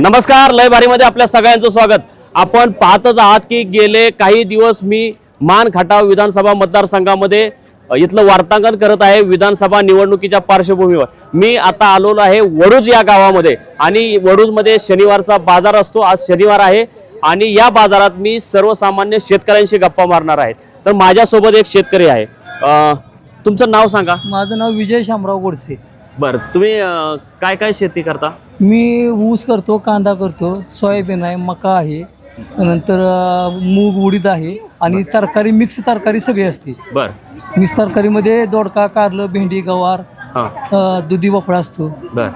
नमस्कार लय भारीमध्ये आपल्या सगळ्यांचं स्वागत. आपण पाहतच आहात की गेले काही दिवस मी मान खटाव विधानसभा मतदारसंघामध्ये इथलं वार्तांकन करत आहे विधानसभा निवडणुकीच्या पार्श्वभूमीवर. मी आता आलेलो आहे वडूज या गावामध्ये आणि वडूजमध्ये शनिवारचा बाजार असतो आज शनिवार आहे आणि या बाजारात मी सर्वसामान्य शेतकऱ्यांशी गप्पा मारणार आहे. तर माझ्यासोबत एक शेतकरी आहे. तुमचं नाव सांगा. माझं नाव विजय शामराव गोडसे. बरं तुम्ही अ, काय काय शेती करता? मी ऊस करतो कांदा करतो सोयाबीन आहे मका आहे नंतर अं, मूग उडीद आहे आणि तरकारी मिक्स तरकारी सगळी असते. बरं. मिक्स तरकारीमध्ये दोडका कारलं भेंडी गवार हां. अं, दुधी भोपळा असतो. बर.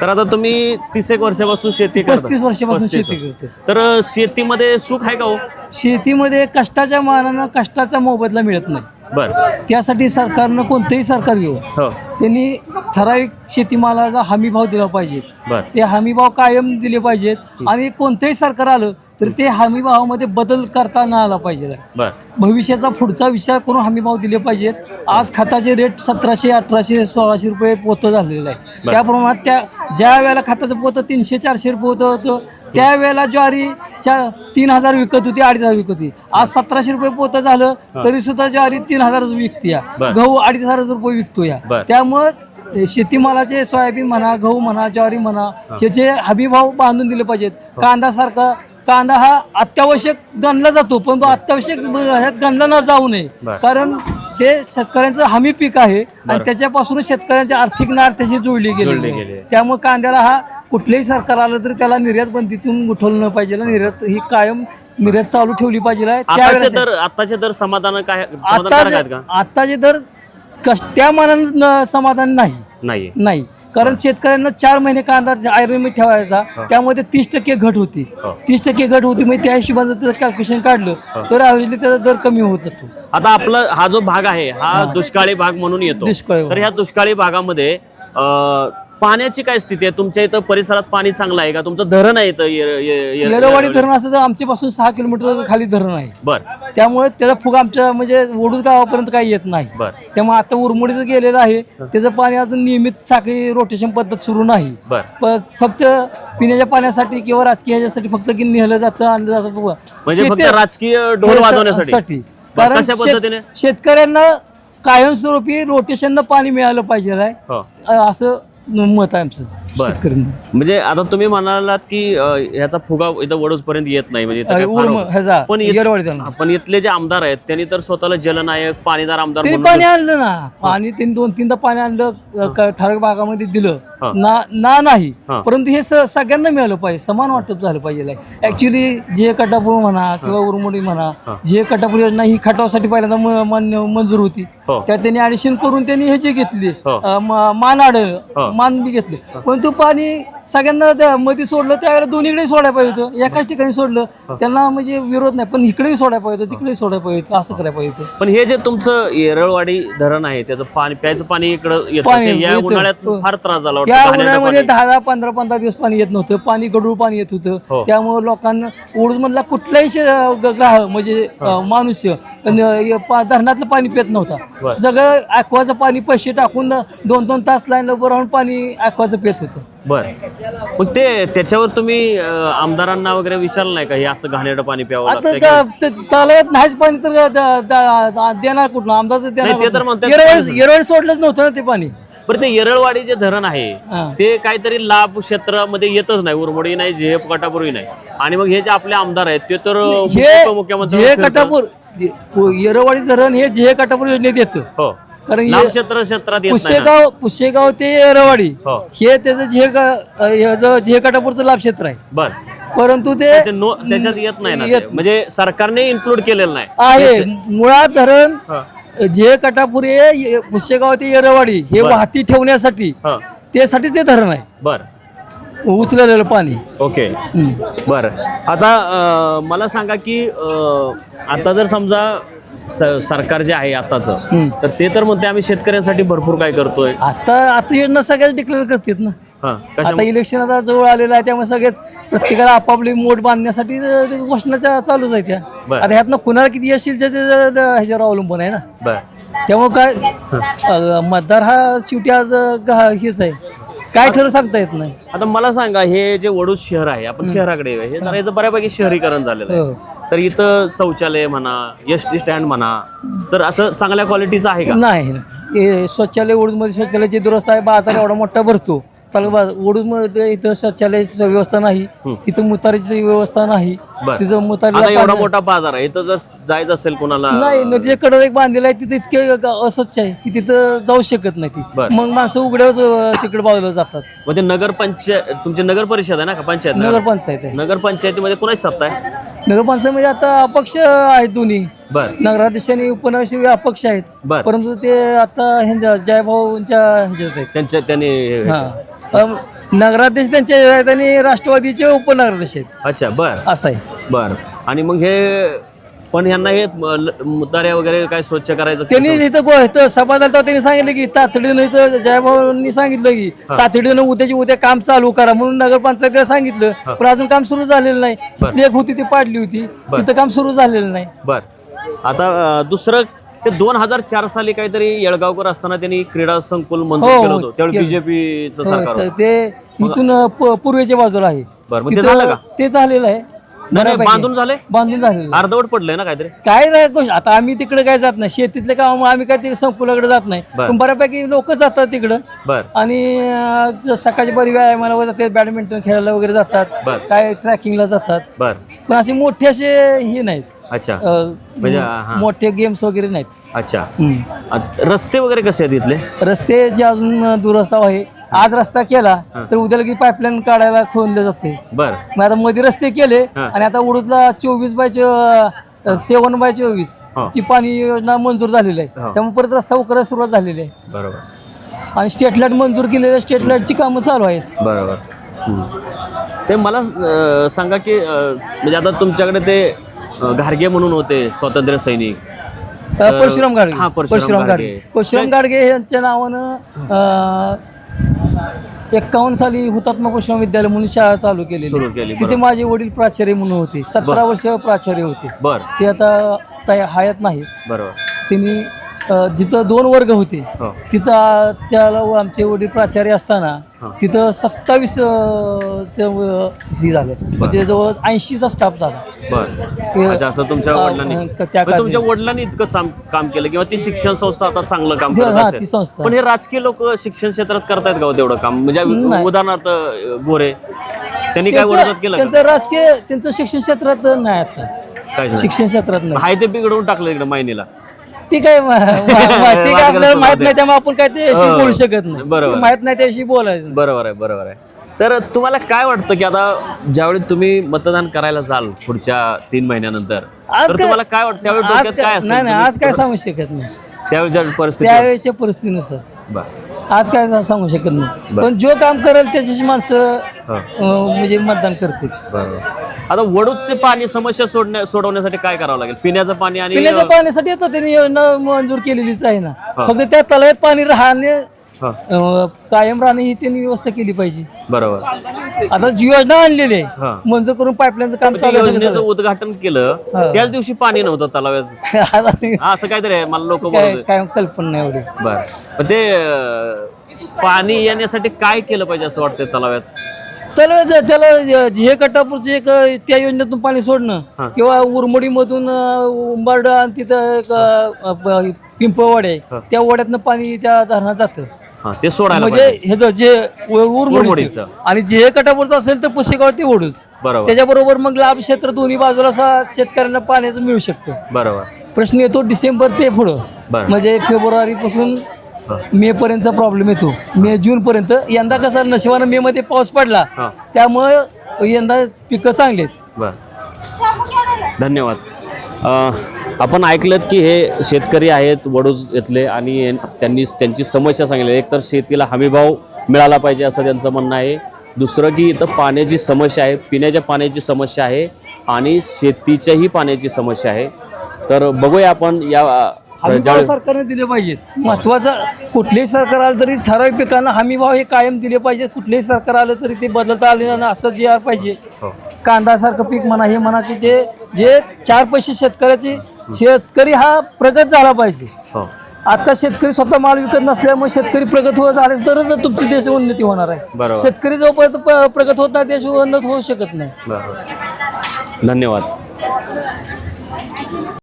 तर आता तुम्ही तीस एक वर्षापासून शेती करता. पस्तीस वर्षापासून पस्तीस शेती करतो तर अ, शेतीमध्ये सुख आहे का हो? शेतीमध्ये कष्टाच्या मानानं कष्टाचा मोबदला मिळत नाही. बर. त्यासाठी सरकारनं कोणतंही सरकार घेऊ. हो. त्यांनी ठराविक शेतीमालाला हमी भाव दिला पाहिजे. बर. ते हमी भाव कायम दिले पाहिजेत आणि कोणतंही सरकार आलं तर ते हमी भावामध्ये बदल करता न आला पाहिजे. बर. भविष्याचा पुढचा विचार करून हमी भाव दिले पाहिजेत. आज खताचे रेट सतराशे अठराशे सोळाशे रुपये पोतं झालेलं आहे. त्या प्रमाणात त्या ज्या वेळेला खताचं पोतं तीनशे चारशे रुपये होतं होतं त्यावेळेला ज्वारी चार तीन हजार विकत होती अडीच हजार विकत होती. आज सतराशे रुपये पोतं झालं तरी सुद्धा ज्वारी तीन हजार विकते या बर. गहू अडीच हजार रुपये विकतो या बर. त्यामुळं शेतीमालाचे सोयाबीन म्हणा गहू म्हणा ज्वारी म्हणा ह्याचे हमी भाव बांधून दिले पाहिजेत. कांदा सारखा कांदा हा अत्यावश्यक गणला जातो पण तो अत्यावश्यक ह्यात गणला न जाऊ नये. बर. कारण ते शेतकऱ्यांचं हमी पीक आहे आणि त्याच्यापासून शेतकऱ्यांच्या आर्थिक नार्थ्याशी जोडली जोडली गेली गेली आहे. त्यामुळे कांद्याला हा कुठलंही सरकार आलं तरी त्याला निर्यात बंदीतून उठवलं न पाहिजे. निर्यात ही कायम निर्यात चालू ठेवली पाहिजे आताचे त्यावेळेस दर आताचे दर समाधान काय समाधानकारक आहेत आताचे का? आताचे दर कश त्या मानानं न- समाधान नाही. नाही. नाही. कारण शेतकऱ्यांना चार महिने कांदा आयरन मीठ ठेवायचा त्यामध्ये तीस टक्के घट होती. तीस टक्के घट होती म्हणजे त्या हिशोबाने त्याचं कॅल्क्युलेशन काढलं तर ॲव्हरेजली त्याचा दर कमी होत जातो. आता आपला हा जो भाग आहे हा दुष्काळी भाग म्हणून येतो. दुष्काळी. तर ह्या दुष्काळी भागामध्ये अ, पाण्याची काय स्थिती आहे? तुमच्या इथं परिसरात पाणी चांगलं आहे का? तुमचं धरण आहे इथं ये- ये- ये- येरवाडी धरण असं तर आमच्यापासून सहा किलोमीटर खाली धरण आहे. बर. त्यामुळे त्याचा फुग आमच्या म्हणजे वडूज गावापर्यंत काही येत नाही. बर. त्यामुळे आता उरमुडीचं गेलेलं आहे त्याचं पाणी अजून नियमित साखळी रोटेशन पद्धत सुरू नाही. बर. प- फक्त पिण्याच्या पाण्यासाठी किंवा राजकीय ह्याच्यासाठी फक्त की नेलं जातं आणलं जातं. बघा. म्हणजे फक्त शेती- राजकीय ढोल वाजवण्यासाठी. साठी. बर, कारण कशा शेत- पद्धतीने? शेतकऱ्यांना कायमस्वरूपी रोटेशननं पाणी मिळालं पाहिजे आहे. हो. अ- असं मत आहे आमचं शेतकऱ्यांना. म्हणजे आता तुम्ही म्हणालात की अ, ह्याचा फुगा इथं वडूज पर्यंत येत नाही म्हणजे इथं काय फार उर्म होत- ह्याचा पण येरवाडी इथले जे आमदार आहेत त्यांनी तर स्वतःला जलनायक पाणीदार आमदार त्यांनी म्हणून पाणी आणलं ना. पाणी त्यांनी दोन तीनदा पाणी आणलं अ, क- ठराविक भागामध्ये दिलं. हा. ना ना नाही. हा. परंतु हे स- सगळ्यांना मिळालं पाहिजे समान वाटप झालं पाहिजे. ऍक्च्युली जे कटापूर म्हणा किंवा उरमोडी म्हणा जे कटापूर योजना ही खटावासाठी पहिल्यांदा म- मान्य मंजूर होती. हो. त्यात त्यांनी ऍडिशन करून त्यांनी ह्याचे घेतली हो. मान आढळ मान बी घेतले पण तो पाणी सगळ्यांना मध्ये सोडलं त्यावेळेला दोन्हीकडे सोडायला पाहिजे होतं. एकाच ठिकाणी सोडलं त्यांना म्हणजे विरोध नाही. पण इकडेही सोडायला पाहिजे होतं तिकडेही सोडायला पाहिजे होतं असं करायला पाहिजे होतं. पण हे जे तुमचं येरळवाडी धरण आहे त्याचं पाणी प्यायचं पाणी इकडं येतं पाणी ते या येतं. उन्हाळ्यात हो. फार त्रास झाला वाटतं घाणेरडं उन्हाळ्यामध्ये पाणी. दहा दहा पंधरा पंधरा दिवस पाणी येत नव्हतं. पाणी गडूळ पाणी येत हो. होतं त्यामुळे लोकांना ओढूज मधला कुठलाही शे- ग- ग्राहक म्हणजे अं, मनुष्य अन, अं, पा- धरणातलं पाणी पित नव्हता. सगळं ॲक्वाचं पाणी पैसे टाकून दोन दोन तास लाईन उभं राहून पाणी ॲक्वाचं पित होतं. बर. मग ते त्याच्यावर तुम्ही अं, आमदारांना वगैरे विचारलं नाही का हे असं घाणेरडं पाणी प्यावं आता त्या- तलावात नाहीच पाणी तर द- द- द- देणार कुठलं आमदार तर देणार नाही, ते तर कुठलं? म्हणतात- येरवळ येरवळ सोडलंच नव्हतं ना ते पाणी. बरं ते येरळवाडी जे धरण आहे. ते काहीतरी लाभ क्षेत्रामध्ये येतच नाही उरमोडी नाही झेप कटापुरी नाही. आणि मग हे जे आपले आमदार आहेत ते तर हे मुख्यमंत्री जे कटापूर येरवाडी धरण हे जे कटापूर योजनेत येतं. हो. कारण हे- क्षेत्र क्षेत्रात येत नाही ना. पुशेगाव पुशेगाव ते येरवाडी. हो. हे त्याचं झे ग- ह्याचं झे कटापूरचं लाभ क्षेत्र आहे. बर. परंतु ते नो- त्याच्यात येत नाही ना ते. येत- म्हणजे सरकारने इन्क्लूड केलेलं नाही. आहे. मुळात धरण हा. जे कटापूर हे ये- पुशेगाव ते येरवाडी हे वाहती ठेवण्यासाठी हा. त्यासाठीच ते धरण आहे. बर. उचललेलं पाणी. ओके. बर. आता अं, मला सांगा की अं, आता जर समजा स- सरकार जे आहे आताचं तर ते तर म्हणते आम्ही शेतकऱ्यांसाठी भरपूर काय करतोय. आता आता योजना सगळ्याच डिक्लेअर करतात ना. हा कशा आता इलेक्शन आता जवळ आलेलं आहे त्यामुळे सगळेच प्रत्येकाला आपापली मोठ बांधण्यासाठी अं, ते घोषणाच्या चालूच आहे त्या बरं. आता ह्यातनं कुणाला किती येशील ते ते- ते ह्याच्यावर अवलंबून आहे ना. बर. त्यामुळे काय अं, मतदार हा शेवटी आज अं, गा- हेच आहे. काय ठरं सांगता येत नाही. आता मला सांगा हे जे वडूज शहर आहे आपण शहराकडे येऊया. हे जरा याचं बऱ्यापैकी शहरीकरण झालेलं आहे. हो. तर इथं शौचालय म्हणा एस टी स्टँड म्हणा तर असं चांगल्या क्वालिटीचं आहे का? नाही हे शौचालय जे दुरुस्त आहे. बाजार एवढा मोठा भरतो. तालुका ओडूजमध्ये इथं शौचालयाची व्यवस्था नाही. इथं मुतारीची व्यवस्था नाही. बरं. तिथं आता मुतारीला एवढा पाणी- मोठा बाजार आहे. इथं जर जायचं असेल कोणाला नाही नदीकडे एक बांधलेलं आहे. तिथे इतके ग- अस्वच्छ आहे की तिथं जाऊ शकत नाही ती. बरं. मग माणसं उघड्याच तिकडे बाजूला जातात. ते नगर पंचायत तुमची नगर परिषद आहे ना का? पंचायत नगरपंचायत आहे. नगर पंचायतीमध्ये कोणाची सत्ता आहे? नगरपंचायतमध्ये आता अपक्ष आहेत दोन्ही. बर. नगराध्यक्ष आणि उपनगराध्यक्ष अपक्ष आहेत. बर. परंतु ते आता ह्यांच्या जयभाऊंच्या ह्याच्यात आहेत. त्यांच्या त्यांनी हा अम, नगराध्यक्ष त्यांचे आहेत आणि राष्ट्रवादीचे उपनगराध्यक्ष आहेत. अच्छा बर. असं आहे. बर. आणि मग हे पण ह्यांना हे म- ल- मुताऱ्या वगैरे काय स्वच्छ करायचं त्यांनी इथं इथं सभा झाली तेव्हा त्यांनी सांगितलं की तातडीनं इथं जयभाऊंनी सांगितलं की तातडीनं उद्याची उद्या काम चालू करा म्हणून नगरपंचायतीला सांगितलं पण अजून काम सुरू झालेलं नाही. तिथली एक होती ती पाडली होती. तिथं काम सुरू झालेलं नाही. बर. आता दुसरं ते दोन हजार चार साली काहीतरी येळगावकर असताना त्यांनी क्रीडा संकुल मंजूर हो, केलं. बीजेपीचं हो, सरकार. ते इथून पूर्वेच्या बाजूला आहे? ते झालेलं आहे. नाही, बऱ्यापैकी. बांधून झाले? बांधून झालेलं आहे. अर्धवट पडलंय ना काहीतरी? काय नाही गोष्ट आता आम्ही तिकडे काय जात नाही. शेतीतले काम आम्ही काय ते संकुलाकडे जात नाही. बरं. पण बऱ्यापैकी लोक जातात तिकडं. बर. आणि अं, ज- सकाळची बरी व्यायामाला वगैरे जातात बॅडमिंटन खेळायला वगैरे जातात. बरं. काय ट्रॅकिंगला जातात. बर. पण असे मोठे असे हे नाहीत. अच्छा. अं, म्हणजे हा. मोठे गेम्स वगैरे नाहीत. अच्छा. हम्म. आ- रस्ते वगैरे कसे आहेत इथले? रस्ते जे अजून अं, दुरस्ता आहे. आज रस्ता केला तर उद्या लगे पाईपलाईन काढायला खोलले जाते. बर. मग आता मध्ये रस्ते केले. आणि आता उडूदला चोवीस बाय सेवन बाय चोवीस हा. ची पाणी योजना मंजूर झालेली आहे. हा. त्यामुळे परत रस्ता उकरायला सुरुवात झालेली आहे. बरोबर. आणि स्टेट लाइट मंजूर केलेल्या स्टेट लाईटची कामं चालू आहेत. बरोबर. ते मला सांगा की म्हणजे आता तुमच्याकडे ते घारगे म्हणून होते स्वातंत्र्य सैनिक. परशुराम गाडगे हा, परशुराम. गाडगे परशुराम गाडगे यांच्या नावानं एक्कावन्न साली हुतात्मा परशुराम विद्यालय म्हणून शाळा चालू सुरू केली तिथे माझे वडील प्राचार्य म्हणून होते. सतरा वर्ष प्राचार्य होते. बर. ते आता तया हयात नाही. बरोबर. त्यांनी जिथं दोन वर्ग होते हो. तिथं त्याला व आमचे वडील प्राचार्य असताना तिथं सत्तावीस हे झाले. म्हणजे जवळ ऐंशीचा स्टाफ झाला. बर. अच्छा असं तुमच्या हा, वडिलांनी हा, त्या पण तुमच्या वडिलांनी इतकं चाम- काम केलं किंवा ती शिक्षण संस्था आता चांगलं काम हा, करत हा, ती असेल संस्था. पण हे राजकीय लोक शिक्षण क्षेत्रात करतायत का हो तेवढं काम? म्हणजे उदाहरणार्थ अं, गोरे त्यांनी काय त्यांचं वडवत केलं का? त्यांचं राजकीय त्यांचं शिक्षण क्षेत्रात नाही आता. काय? शिक्षण क्षेत्रात नाही. हाय ते बिघडवून टाकलं इकडे मायनीला. ती काय मा- मा- मा- ती काय आपल्याला माहीत नाही त्यामुळे आपण काय त्याशी हो, बोलू शकत नाही. बरोबर. जे माहीत नाही त्याशी बोलायचं नाही. बरोबर आहे बरोबर आहे. तर तुम्हाला काय वाटतं की आता ज्यावेळी तुम्ही मतदान करायला जाल पुढच्या तीन महिन्यानंतर आज तर काय- तुम्हाला काय वाटतं? त्यावेळी आज डोक्यात काय काय असेल नाही नाही आज काय सांगू शकत नाही. त्यावेळेच्या परिस्थिती त्यावेळेच्या परिस्थितीनुसार. आज काय सा- सांगू शकत नाही. पण जो काम करेल त्याच्याशी माणसं. अं, म्हणजे मतदान करतील. बरोबर आता वडूदचे पाणी समस्या सोडण्या सोडवण्यासाठी काय करावं लागेल? पिण्याचं पाणी आणि पिण्याच्या पाण्यासाठी आता त्यांनी योजना मंजूर केलेलीच आहे ना. हा. फक्त त्या तलावात पाणी राहणे हा, अं, कायम राहणे ही त्यांनी व्यवस्था केली पाहिजे. बरोबर. आता जी योजना आणलेली हा. आहे मंजूर करून पाईपलाईनचं काम त्या चालू आहे योजनेचं उद्घाटन केलं हा. त्याच दिवशी पाणी नव्हतं तलाव्यात आता ते हा, असं काहीतरी आहे मला लोक काय कल्पना नाही एवढी. बर. पण ते अं, पाणी येण्यासाठी काय केलं पाहिजे असं वाटतं तलाव्यात त्याला ज- त्याला झे कटापूरचे एक अ, त्या योजनेतून पाणी सोडणं हा. किंवा उरमडीमधून अ, उंबारड आणि तिथं एक अ, प- पिंपळवाड आहे त्या वड्यातनं पाणी त्या धरणात जातं. हा ते सोडायला म्हणजे पाहिजे. हे ज- जे उरमडीचं उरमडीचं. आणि जे कटापूरचं असेल तर पुसेगाव ते ओढूच. बरोबर. त्याच्याबरोबर मग लाभ क्षेत्र दोन्ही बाजूला असा शेतकऱ्यांना पाण्याचं मिळू शकतं. बरोबर. प्रश्न येतो डिसेंबर ते पुढं. बरं. म्हणजे फेब्रुवारी पासून मे पर्यंतचा प्रॉब्लेम येतो. मे जून पर्यंत यंदा कसा नशिबानं मे मध्ये पाऊस पडला हा. त्यामुळं यंदा पिकं चांगली आहेत. बर. धन्यवाद. अ, आपण ऐकलं की हे शेतकरी आहेत वडूज येथले आणि त्यांनी त्यांची समस्या सांगितली. एक तर शेतीला हमीभाव मिळाला पाहिजे असं त्यांचं म्हणणं आहे. दुसरं की इथं पाण्याची समस्या आहे पिण्याच्या पाण्याची समस्या आहे आणि शेतीच्याही पाण्याची समस्या आहे. तर बघूया आपण या हमीभाव सरकारने दिले पाहिजेत. महत्वाचं कुठलेही सरकार आलं तरी ठराविक पिकांना हमीभाव हे कायम दिले पाहिजेत. कुठलेही सरकार आलं तरी ते बदलता आले ना असं जे पाहिजे. हो. कांदासारखं पीक म्हणा हे म्हणा की ते जे चार पैसे शेतकऱ्याचे शेतकरी हा प्रगत झाला पाहिजे. हो. आता शेतकरी स्वतः माल विकत नसल्यामुळे शेतकरी प्रगत होत झाले तरच तुमची देश उन्नती होणार आहे. बरोबर. शेतकरी जोपर्यंत प- प्रगत होत नाही देश उन्नत होऊ शकत नाही. धन्यवाद.